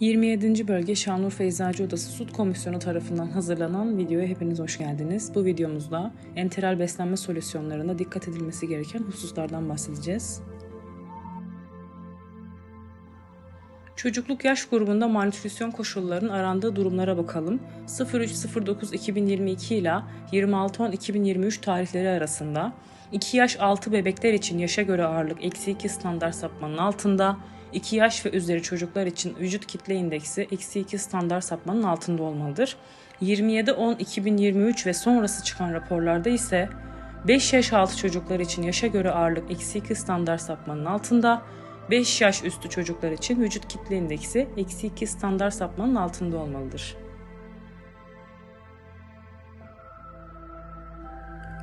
27. Bölge Şanlıurfa Eczacı Odası Süt Komisyonu tarafından hazırlanan videoya hepiniz hoş geldiniz. Bu videomuzda enteral beslenme solüsyonlarında dikkat edilmesi gereken hususlardan bahsedeceğiz. Çocukluk yaş grubunda malnütrisyon koşullarının arandığı durumlara bakalım. 03.09.2022 ile 26.10.2023 tarihleri arasında 2 yaş altı bebekler için yaşa göre ağırlık eksi 2 standart sapmanın altında, 2 yaş ve üzeri çocuklar için vücut kitle indeksi eksi 2 standart sapmanın altında olmalıdır. 27.10.2023 ve sonrası çıkan raporlarda ise 5 yaş altı çocuklar için yaşa göre ağırlık eksi 2 standart sapmanın altında, 5 yaş üstü çocuklar için vücut kitle indeksi eksi 2 standart sapmanın altında olmalıdır.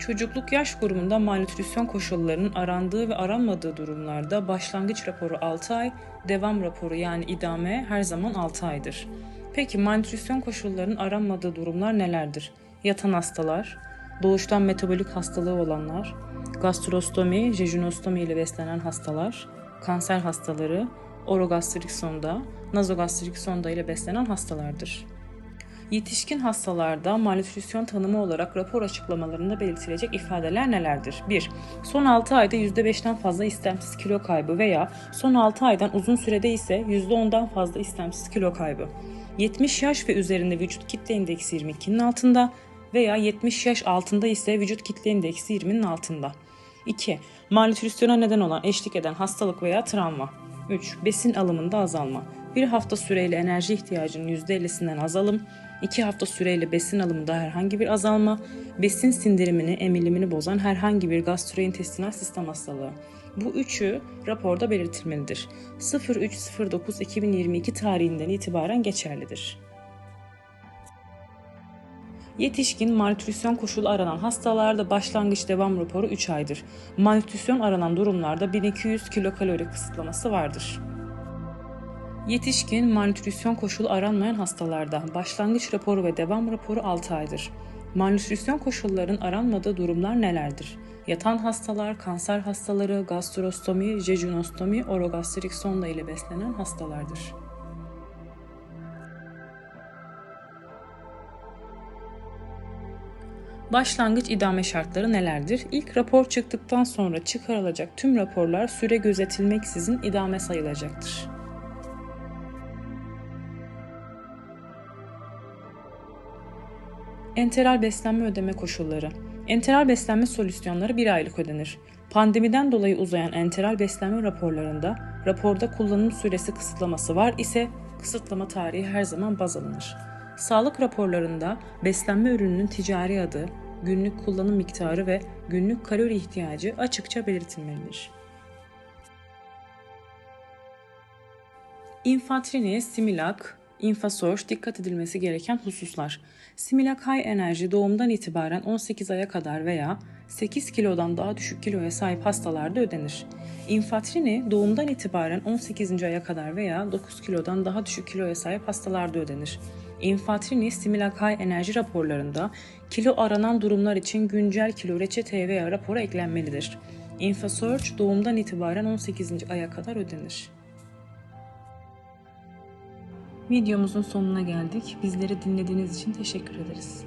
Çocukluk yaş grubunda malnütrisyon koşullarının arandığı ve aranmadığı durumlarda başlangıç raporu 6 ay, devam raporu yani idame her zaman 6 aydır. Peki malnütrisyon koşullarının aranmadığı durumlar nelerdir? Yatan hastalar, doğuştan metabolik hastalığı olanlar, gastrostomi, jejunostomi ile beslenen hastalar, kanser hastaları, orogastrik sonda, nazogastrik sonda ile beslenen hastalardır. Yetişkin hastalarda malnütrisyon tanımı olarak rapor açıklamalarında belirtilecek ifadeler nelerdir? 1. Son 6 ayda %5'ten fazla istemsiz kilo kaybı veya son 6 aydan uzun sürede ise %10'dan fazla istemsiz kilo kaybı. 70 yaş ve üzerinde vücut kitle indeksi 22'nin altında veya 70 yaş altında ise vücut kitle indeksi 20'nin altında. 2. Malnütrisyona neden olan eşlik eden hastalık veya travma. 3. Besin alımında azalma. Bir hafta süreyle enerji ihtiyacının %50'sinden azalım, 2 hafta süreyle besin alımında herhangi bir azalma, besin sindirimini, emilimini bozan herhangi bir gastrointestinal sistem hastalığı. Bu üçü raporda belirtilmelidir. 03.09.2022 tarihinden itibaren geçerlidir. Yetişkin malnütrisyon koşulu aranan hastalarda başlangıç devam raporu 3 aydır. Malnütrisyon aranan durumlarda 1200 kilokalori kısıtlaması vardır. Yetişkin malnütrisyon koşulu aranmayan hastalarda başlangıç raporu ve devam raporu 6 aydır. Malnütrisyon koşulların aranmadığı durumlar nelerdir? Yatan hastalar, kanser hastaları, gastrostomi, jejunostomi, orogastrik sonda ile beslenen hastalardır. Başlangıç idame şartları nelerdir? İlk rapor çıktıktan sonra çıkarılacak tüm raporlar süre gözetilmeksizin idame sayılacaktır. Enteral beslenme ödeme koşulları. Enteral beslenme solüsyonları bir aylık ödenir. Pandemiden dolayı uzayan enteral beslenme raporlarında raporda kullanım süresi kısıtlaması var ise kısıtlama tarihi her zaman baz alınır. Sağlık raporlarında beslenme ürününün ticari adı, günlük kullanım miktarı ve günlük kalori ihtiyacı açıkça belirtilmelidir. Infantrini, Similac, Infasource dikkat edilmesi gereken hususlar. Similac High Enerji doğumdan itibaren 18 aya kadar veya 8 kilodan daha düşük kiloya sahip hastalarda ödenir. Infatrini doğumdan itibaren 18. aya kadar veya 9 kilodan daha düşük kiloya sahip hastalarda ödenir. Infatrini Similac High enerji raporlarında kilo aranan durumlar için güncel kilo reçeteye veya rapora eklenmelidir. Infasurge doğumdan itibaren 18. aya kadar ödenir. Videomuzun sonuna geldik. Bizleri dinlediğiniz için teşekkür ederiz.